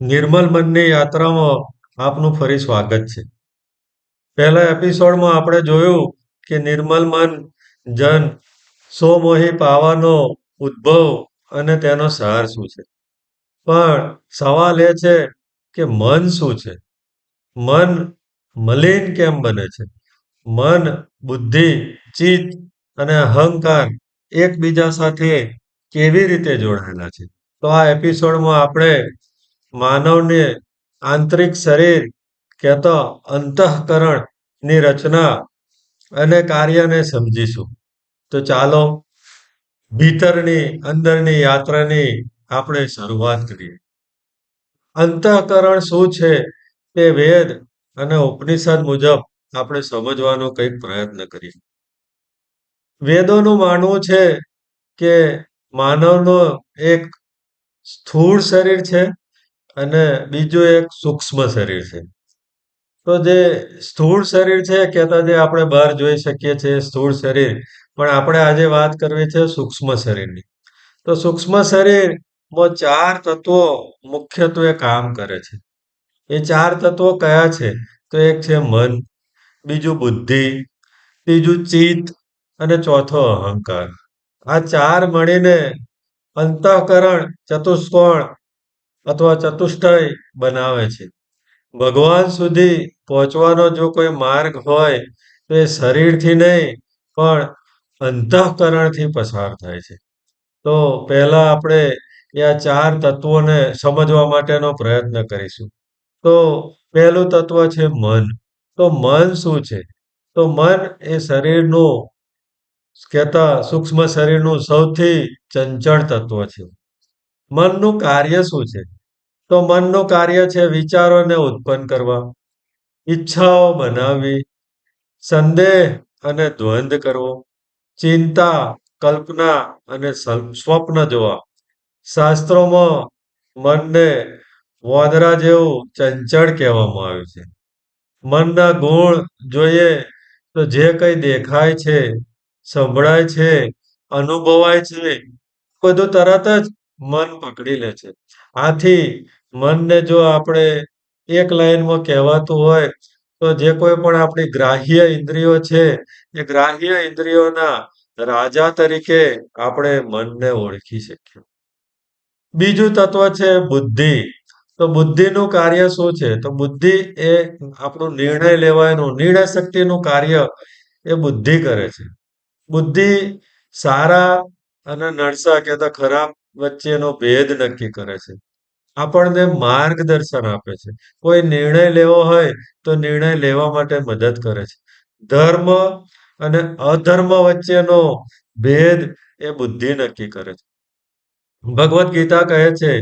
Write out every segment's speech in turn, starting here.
નિર્મલ મનની યાત્રામાં આપનું ફરી સ્વાગત છે. પહેલા એપિસોડમાં આપણે જોયું કે નિર્મલ મન જન સોમોહી પાવાનો ઉદ્ભવ અને તેનો સાર શું છે. પણ સવાલ એ છે કે મન શું છે? મન મલિન કેમ બને છે? મન, બુદ્ધિ, ચિત્ત અને અહંકાર એકબીજા સાથે કેવી રીતે જોડાયેલા છે? તો આ એપિસોડમાં આપણે માનવને આંતરિક શરીર કે તો અંતઃકરણની રચના અને કાર્યને સમજીશું. તો ચાલો ભીતરની અંદરની યાત્રાની આપણે શરૂઆત કરીએ. અંતઃકરણ શું છે તે વેદ અને ઉપનિષદ મુજબ આપણે સમજવાનો કંઈક પ્રયત્ન કરીએ. વેદોનું માનવું છે કે માનવનો એક સ્થૂળ શરીર છે અને બીજું એક સૂક્ષ્મ શરીર છે. તો જે સ્થૂળ શરીર છે કહેતા જે આપણે બહાર જોઈ શકીએ છીએ સ્થૂળ શરીર પણ આપણે આજે વાત કરવી છે સૂક્ષ્મ શરીરની. તો સૂક્ષ્મ શરીરમાં ચાર તત્વો મુખ્યત્વે કામ કરે છે. એ ચાર તત્વો કયા છે? તો એક છે મન, બીજું બુદ્ધિ, ત્રીજું ચિત્ત અને ચોથો અહંકાર. આ ચાર મળીને અંતઃકરણ ચતુષ્કોણ અથવા ચતુષ્ટય બનાવે છે. ભગવાન સુધી પહોંચવાનો જો કોઈ માર્ગ હોય, તો એ શરીરથી નહીં, પણ અંતઃકરણથી પસાર થાય છે. તો પહેલા આપણે એ આ ચાર તત્વોને સમજવા માટેનો પ્રયત્ન કરીશું. તો પહેલું તત્વ છે મન. તો મન શું છે? તો મન એ શરીરનું કહેતા સૂક્ષ્મ શરીરનું સૌથી ચંચળ તત્વ છે. મનનું કાર્ય શું છે? તો મનનું કાર્ય છે વિચારોને ઉત્પન્ન કરવા, ઈચ્છાઓ બનાવવી, સંદેહ અને દ્વંદ કરવો, ચિંતા, કલ્પના અને સ્વપ્ન જોવા. શાસ્ત્રોમાં મનને વાંદરા જેવું ચંચળ કહેવામાં આવ્યું છે. મનના ગુણ જોઈએ તો જે કંઈ દેખાય છે, સંભળાય છે, અનુભવાય છે, બધું તરત જ મન પકડી લે છે. આથી મનને જો આપણે એક લાઈનમાં કહેવાતું હોય, તો જે કોઈ પણ આપણી ગ્રાહ્ય ઇન્દ્રિયો છે, એ ગ્રાહ્ય ઇન્દ્રિયોના રાજા તરીકે આપણે મનને ઓળખી શકીએ. બીજું તત્વ છે બુદ્ધિ. તો બુદ્ધિનું કાર્ય શું છે? તો બુદ્ધિ એ આપણું નિર્ણય લેવાનું, નિર્ણય શક્તિનું કાર્ય એ બુદ્ધિ કરે છે. બુદ્ધિ સારા અને નરસા કહેતા ખરાબ વચ્ચેનો ભેદ નક્કી કરે છે. આપણને માર્ગદર્શન આપે છે. કોઈ નિર્ણય લેવો હોય તો નિર્ણય લેવા માટે મદદ કરે છે. ધર્મ અને અધર્મ વચ્ચેનો ભેદ એ બુદ્ધિ નક્કી કરે છે. ભગવદ્ ગીતા કહે છે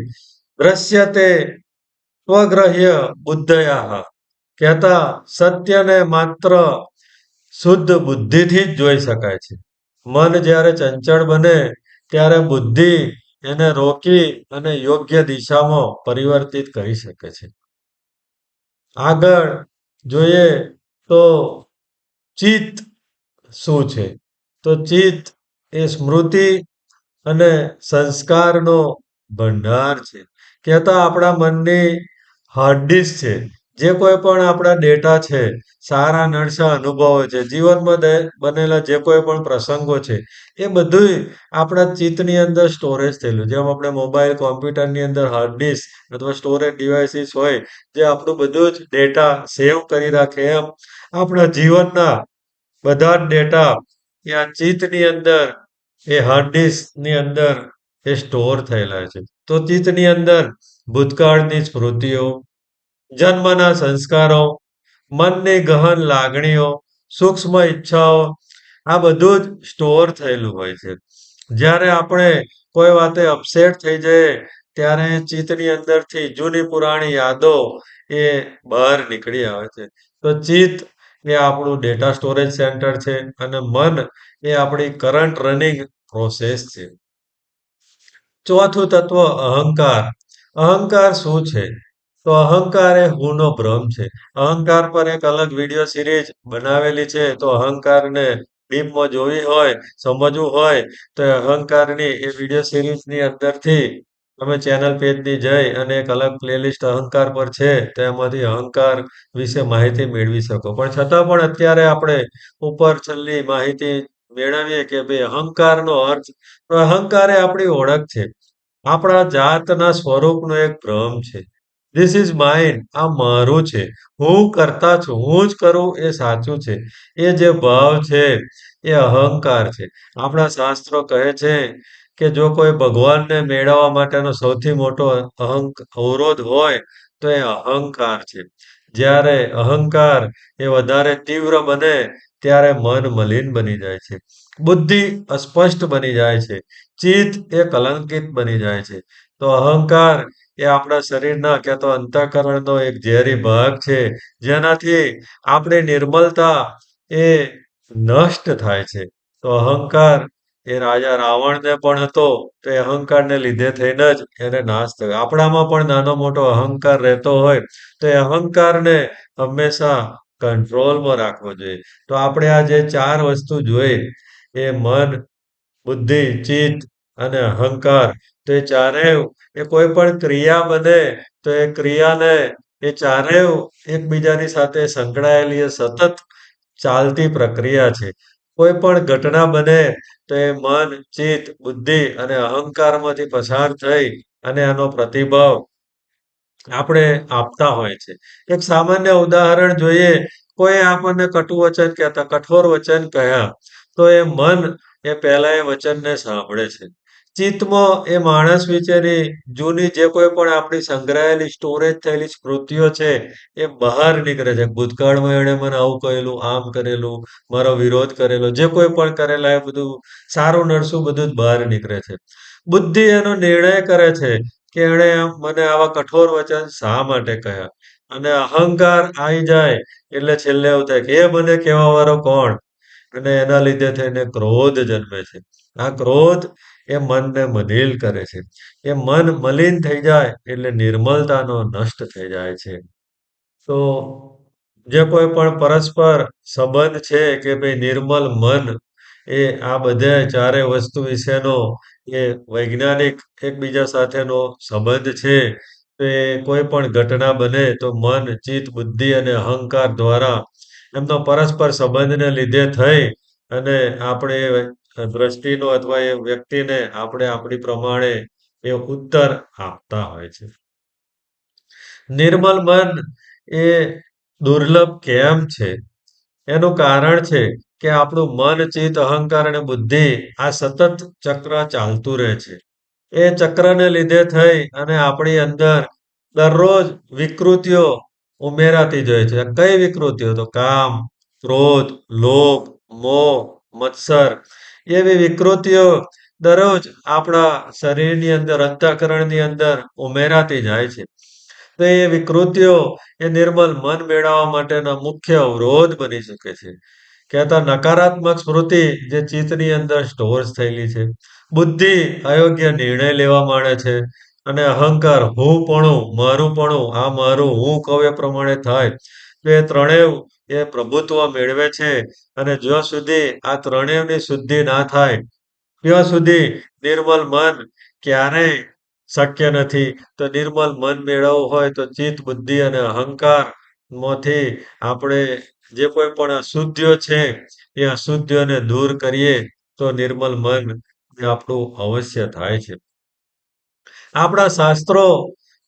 દ્રશ્ય તે સ્વગ્રહ્ય બુદ્ધયા કહેતા સત્યને માત્ર શુદ્ધ બુદ્ધિથી જ જોઈ શકાય છે. મન જ્યારે ચંચળ બને ત્યારે બુદ્ધિ એને રોકી અને યોગ્ય દિશામાં પરિવર્તિત કરી શકે છે. આગળ જોઈએ તો ચિત્ત શું છે? તો ચિત્ત એ સ્મૃતિ અને સંસ્કારનો ભંડાર છે. કહેતા આપણા મનની હાર્ડ ડિસ્ક છે. જે કોઈ પણ આપણા ડેટા છે, સારા નરસા અનુભવો છે, જીવનમાં બનેલા જે કોઈ પણ પ્રસંગો છે, એ બધુંય આપણા ચિત્તની અંદર સ્ટોરેજ થયેલું. જેમ આપણે મોબાઈલ, કોમ્પ્યુટરની અંદર હાર્ડ ડિસ્ક અથવા સ્ટોરેજ ડિવાઇસીસ હોય જે આપણું બધું જ ડેટા સેવ કરી રાખે એમ આપણા જીવનના બધા જ ડેટા એ આ ચિત્તની અંદર એ હાર્ડ ડિસ્કની અંદર એ સ્ટોર થયેલા છે. તો ચિત્તની અંદર ભૂતકાળની સ્મૃતિઓ, જન્મના સંસ્કારો, મનની ગહન લાગણીઓ, સૂક્ષ્મ ઈચ્છાઓ આ બધું જ સ્ટોર થયેલું હોય છે. જ્યારે આપણે કોઈ વાતે અપસેટ થઈ જઈએ ત્યારે ચિત્તની અંદરથી જૂની પુરાણી યાદો એ બહાર નીકળી આવે છે. તો ચિત્ત એ આપણું ડેટા સ્ટોરેજ સેન્ટર છે અને મન એ આપણી કરંટ રનિંગ પ્રોસેસ છે. ચોથું તત્વ અહંકાર. અહંકાર શું છે? તો અહંકાર એ હુંનો ભ્રમ છે. અહંકાર પર એક અલગ વિડિયો સિરીઝ બનાવેલી છે. તો અહંકારને ડીપમાં જોવી હોય, સમજવું હોય તો અહંકારની એ વીડિયો સિરીઝની અંદરથી તમે ચેનલ પેજની જઈ અને એક અલગ પ્લેલિસ્ટ અહંકાર પર છે તેમાંથી અહંકાર વિશે માહિતી મેળવી શકો પણ છતાં પણ અત્યારે આપણે ઉપર છેલ્લી માહિતી મેળવીએ કે ભાઈ અહંકારનો અર્થ તો અહંકાર એ આપણી ઓળખ છે આપણા જાતના સ્વરૂપનો એક ભ્રમ છે ધીસ ઇઝ માઇન આ મારું છે. હું કરતા છું. હું જ કરું એ સાચું છે. એ જે ભાવ છે, એ અહંકાર છે. આપણા શાસ્ત્રો કહે છે કે જો કોઈ ભગવાનને મેળવવા માટેનો સૌથી મોટો અહંક, અવરોધ હોય, તો એ અહંકાર છે. જ્યારે અહંકાર એ વધારે તીવ્ર બને, ત્યારે મન મલિન બની જાય છે. બુદ્ધિ અસ્પષ્ટ બની જાય છે. ચિત્ત એ કલંકિત બની જાય છે. તો અહંકાર એ આપણા શરીરના ક્યાં તો અંતઃકરણનો એક ઝેરી ભાગ છે. જેનાથી આપણી નિર્મલતા એ નષ્ટ થાય છે. તો અહંકાર એ રાજા રાવણને પણ હતો. તો એ અહંકારને લીધે થઈને જ એને નાશ થયો. આપણામાં પણ નાનો મોટો અહંકાર રહેતો હોય, તો એ અહંકારને હંમેશા કંટ્રોલમાં રાખવો જોઈએ. તો આપણે આ જે ચાર વસ્તુ જોઈ, એ મન, બુદ્ધિ, ચિત્ત અને અહંકાર. તો એ ચારેવ એ કોઈ પણ ક્રિયા બને, તો એ ક્રિયાને એ ચારેવ એકબીજાની સાથે સંકળાયેલી એ સતત ચાલતી પ્રક્રિયા છે. કોઈ પણ ઘટના બને, તો એ મન, ચિત્ત, બુદ્ધિ અને અહંકારમાંથી પસાર થઈ અને એનો પ્રતિભાવ આપણે આપતા હોય છે. એક સામાન્ય ઉદાહરણ જોઈએ, કોઈ આપણને કટુ વચન કહેતા, કઠોર વચન કહ્યા, તો એ મન એ પહેલા એ વચનને સાંભળે છે. ચિત્તમાં એ માણસ વિશેની જૂની જે કોઈ પણ આપણી સંગ્રહાયેલી સ્ટોરેજ થયેલી સ્મૃતિઓ છે, એ બહાર નીકળે છે. ભૂતકાળમાં એણે મને આવું કહેલું, આમ કરેલું, મારો વિરોધ કરેલો, જે કોઈ પણ કરેલા, એ બધું સારું નરસું બધું જ બહાર નીકળે છે. બુદ્ધિ એનો નિર્ણય કરે છે કે એણે મને આવા કઠોર વચન શા માટે કહ્યા? અને અહંકાર આવી જાય એટલે છેલ્લે એવું થાય કે, એ મને કહેવા વાળો કોણ? અને એના લીધે થઈને ક્રોધ જન્મે છે આ ક્રોધ એ મનને મલિન કરે છે એ મન મલિન થઈ જાય એટલે નિર્મલતાનો નષ્ટ થઈ જાય છે તો જે કોઈ પણ પરસ્પર સંબંધ છે કે ભાઈ નિર્મલ મન એ આ બધે ચારે વસ્તુ વિશેનો એ વૈજ્ઞાનિક એકબીજા સાથેનો સંબંધ છે. તો એ કોઈ પણ ઘટના બને તો મન, ચિત્ત, બુદ્ધિ અને અહંકાર દ્વારા એમનો પરસ્પર સંબંધને લીધે થઈ અને આપણે દ્રષ્ટિનો અથવા એ વ્યક્તિને આપણે આપણી પ્રમાણે એ ઉત્તર આપતા હોય છે. નિર્મલ મન એ દુર્લભ કેમ છે? એનું કારણ છે કે આપણું મન, ચિત્ત, અહંકાર અને બુદ્ધિ આ સતત ચક્ર ચાલતું રહે છે. એ ચક્રને લીધે થઈ અને આપણી અંદર દરરોજ વિકૃતિઓ ઉમેરાતી જ હોય છે. કઈ વિકૃતિઓ? તો કામ, ક્રોધ, લોભ, મોહ, મત્સર એવી વિકૃતિઓ દરરોજ આપણા શરીરની અંદર, અંતઃકરણની અંદર ઉમેરાતી જાય છે. તો એ વિકૃતિઓ એ નિર્મલ મન મેળવવા માટેના મુખ્ય અવરોધ બની શકે છે. કહેતા નકારાત્મક સ્મૃતિ જે ચિત્તની અંદર સ્ટોર્સ થયેલી છે. બુદ્ધિ અયોગ્ય નિર્ણય લેવા માંડે છે અને અહંકાર હું પણું મારું પણ આ મારું, હું કવે પ્રમાણે થાય. તો એ ત્રણેય એ પ્રભુત્વ મેળવે છે અને જ્યાં સુધી આ ત્રણેયની શુદ્ધિ ના થાય, ત્યાં સુધી નિર્મલ મન ક્યારેય શક્ય નથી. તો નિર્મલ મન મેળવવું હોય તો ચિત્ત, બુદ્ધિ અને અહંકારમાંથી આપણે જે કોઈ પણ અશુદ્ધિઓ છે, એ અશુદ્ધિઓને દૂર કરીએ તો નિર્મલ મન આપણું અવશ્ય થાય છે. આપણા શાસ્ત્રો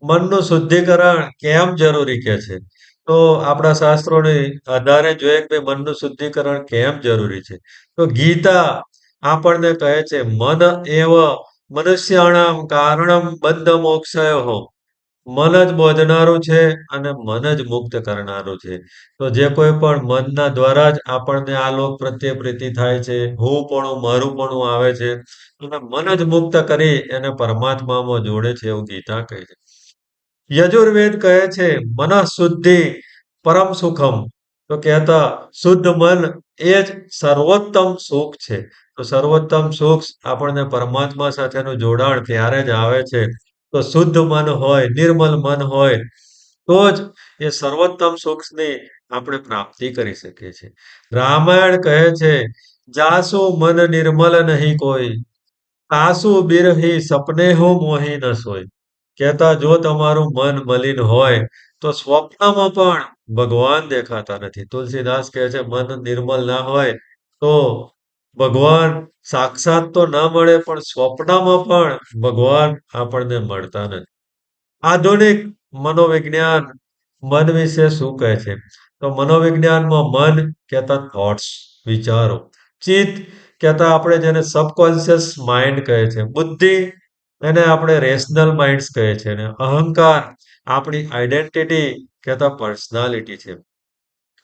મનનું શુદ્ધિકરણ કેમ જરૂરી કે છે? તો આપણા શાસ્ત્રોને આધારે જોઈએ કે મનનું શુદ્ધિકરણ કેમ જરૂરી છે? તો ગીતા આપણને કહે છે, મન એવ મનુષ્યાણામ કારણમ બંધ મોક્ષયોઃ. મન જ બોધનારું છે અને મન જ મુક્ત કરનારું છે. તો જે કોઈ પણ મનના દ્વારા જ આપણને આ લોક પ્રત્યે પ્રીતિ થાય છે, હું પણ આવે છે અને મન જ મુક્ત કરી એને પરમાત્મામાં જોડે છે એવું ગીતા કહે છે. યજુર્વેદ કહે છે મનઃશુદ્ધિ પરમ સુખમ. તો કહેતા શુદ્ધ મન એ જ સર્વોત્તમ સુખ છે. તો સર્વોત્તમ સુખ આપણને પરમાત્મા સાથેનું જોડાણ ત્યારે જ આવે છે. તો શુદ્ધ મન હોય, નિર્મલ મન હોય તો જ એ સર્વોત્તમ સુખની આપણે પ્રાપ્તિ કરી શકીએ છીએ. રામાયણ કહે છે જાસુ મન નિર્મલ નહીં કોઈ તાસુ બિરહી સપને હો મોહી ન સોય. કહેતા જો તમારું મન મલિન હોય તો સ્વપ્નમાં પણ ભગવાન દેખાતા નથી. તુલસીદાસ કહે છે મન નિર્મલ ના હોય તો ભગવાન સાક્ષાત તો ના મળે પણ સ્વપ્નમાં પણ ભગવાન આપણને મળતા નથી. આધુનિક મનોવિજ્ઞાન મન વિશે શું કહે છે? તો મનોવિજ્ઞાનમાં મન કહેતા થોટ્સ, વિચારો. ચિત્ત કહેતા આપણે જેને સબકોન્શિયસ માઇન્ડ કહે છે. બુદ્ધિ એને આપણે રેશનલ માઇન્ડ્સ કહે છે અને અહંકાર આપણી આઈડેન્ટિટી કહેતા પર્સનાલિટી છે.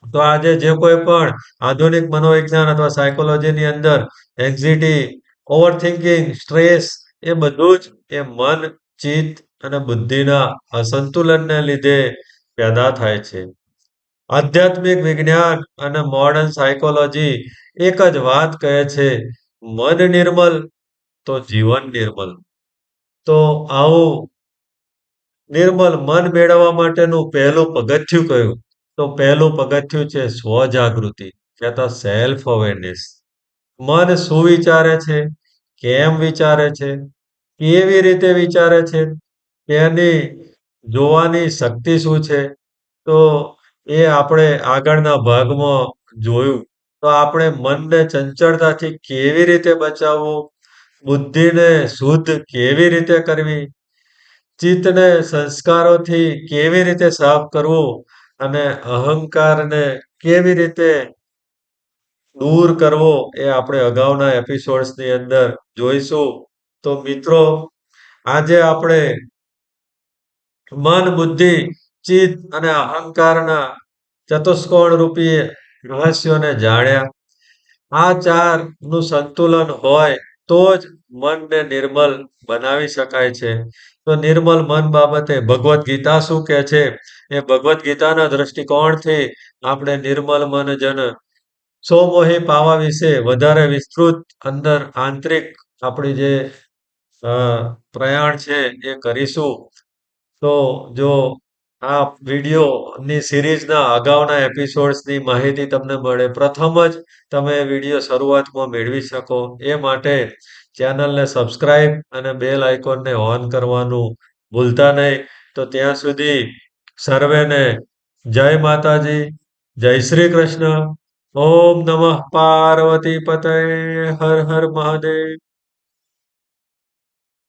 તો આજે જે કોઈ પણ આધુનિક મનોવિજ્ઞાન અથવા સાયકોલોજીની અંદર એન્ઝાયટી, ઓવરથિંકિંગ, સ્ટ્રેસ એ બધું જ એ મન, ચિત્ત અને બુદ્ધિના અસંતુલનને લીધે પેદા થાય છે. આધ્યાત્મિક વિજ્ઞાન અને મોડર્ન સાયકોલોજી એક જ વાત કહે છે, મન નિર્મલ તો જીવન નિર્મલ. તો આવું નિર્મલ મન મેળવવા માટેનું પહેલું પગથિયું કયું? તો પહેલું પગથિયું છે સ્વ-જાગૃતિ, કહેતા સેલ્ફ અવેરનેસ. મન શું વિચારે છે? કેમ વિચારે છે? કેવી રીતે વિચારે છે? તેની જોવાની શક્તિ શું છે? તો એ આપણે આગળના ભાગમાં જોયું. તો આપણે મનને ચંચળતાથી કેવી રીતે બચાવવું? બુદ્ધિને શુદ્ધ કેવી રીતે કરવી? ચિત્તને સંસ્કારોથી કેવી રીતે સાફ કરવું? અને અહંકારને કેવી રીતે દૂર કરવો? એ આપણે અગાઉના એપિસોડ્સની અંદર જોઈશું. તો મિત્રો આજે આપણે મન, બુદ્ધિ, ચિત્ત અને અહંકારના ચતુષ્કોણ રૂપી રહસ્યોને જાણ્યા. આ ચારનું સંતુલન હોય તો જ મનને નિર્મલ બનાવી શકાય છે. તો નિર્મલ મન બાબતે ભગવદ્ ગીતા શું કહે છે? એ ભગવદ્ ગીતાના દ્રષ્ટિકોણથી આપણે નિર્મલ મન જન સોમોહી પાવા વિશે વધારે વિસ્તૃત અંદર આંતરિક આપણી જે પ્રયાણ છે એ કરીશું. તો જો આ વિડીયોની સિરીઝના અગાઉના એપિસોડ્સની માહિતી તમને મળે પ્રથમ જ તમે વીડિયો શરૂઆતમાં મેળવી શકો એ માટે ચેનલને સબસ્ક્રાઇબ અને બેલ આઇકોનને ઓન કરવાનું ભૂલતા નહીં. તો ત્યાં સુધી સર્વેને જય માતાજી, જય શ્રી કૃષ્ણ, ઓમ નમઃ પાર્વતી પતય હર હર મહાદેવ.